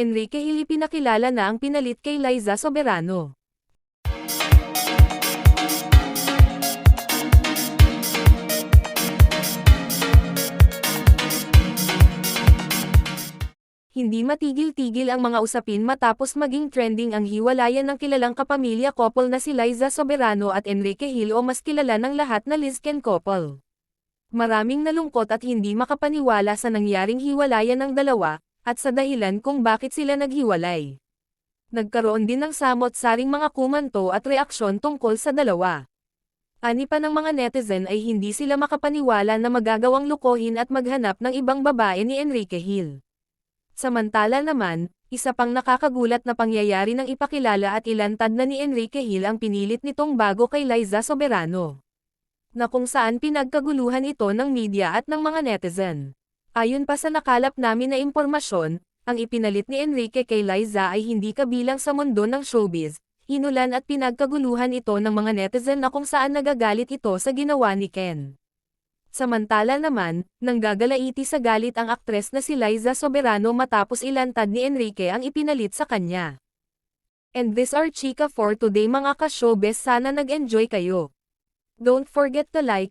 Enrique Hill pinakilala na ang pinalit kay Liza Soberano. Hindi matigil-tigil ang mga usapin matapos maging trending ang hiwalayan ng kilalang kapamilya couple na si Liza Soberano at Enrique Hill o mas kilala ng lahat na Lizken couple. Maraming nalungkot at hindi makapaniwala sa nangyaring hiwalayan ng dalawa, at sa dahilan kung bakit sila naghiwalay. Nagkaroon din ng samot-saring mga kumanto at reaksyon tungkol sa dalawa. Ani pa ng mga netizen ay hindi sila makapaniwala na magagawang lukohin at maghanap ng ibang babae ni Enrique Hill. Samantala naman, isa pang nakakagulat na pangyayari ng ipakilala at ilantad na ni Enrique Hill ang pinilit nitong bago kay Liza Soberano. Na kung saan pinagkaguluhan ito ng media at ng mga netizen. Ayon pa sa nakalap namin na impormasyon, ang ipinalit ni Enrique kay Liza ay hindi kabilang sa mundo ng showbiz, hinulan at pinagkaguluhan ito ng mga netizen na kung saan nagagalit ito sa ginawa ni Ken. Samantala naman, nanggagalaiti sa galit ang aktres na si Liza Soberano matapos ilantad ni Enrique ang ipinalit sa kanya. And this are Chika for today mga ka-showbiz sana nag-enjoy kayo. Don't forget to like,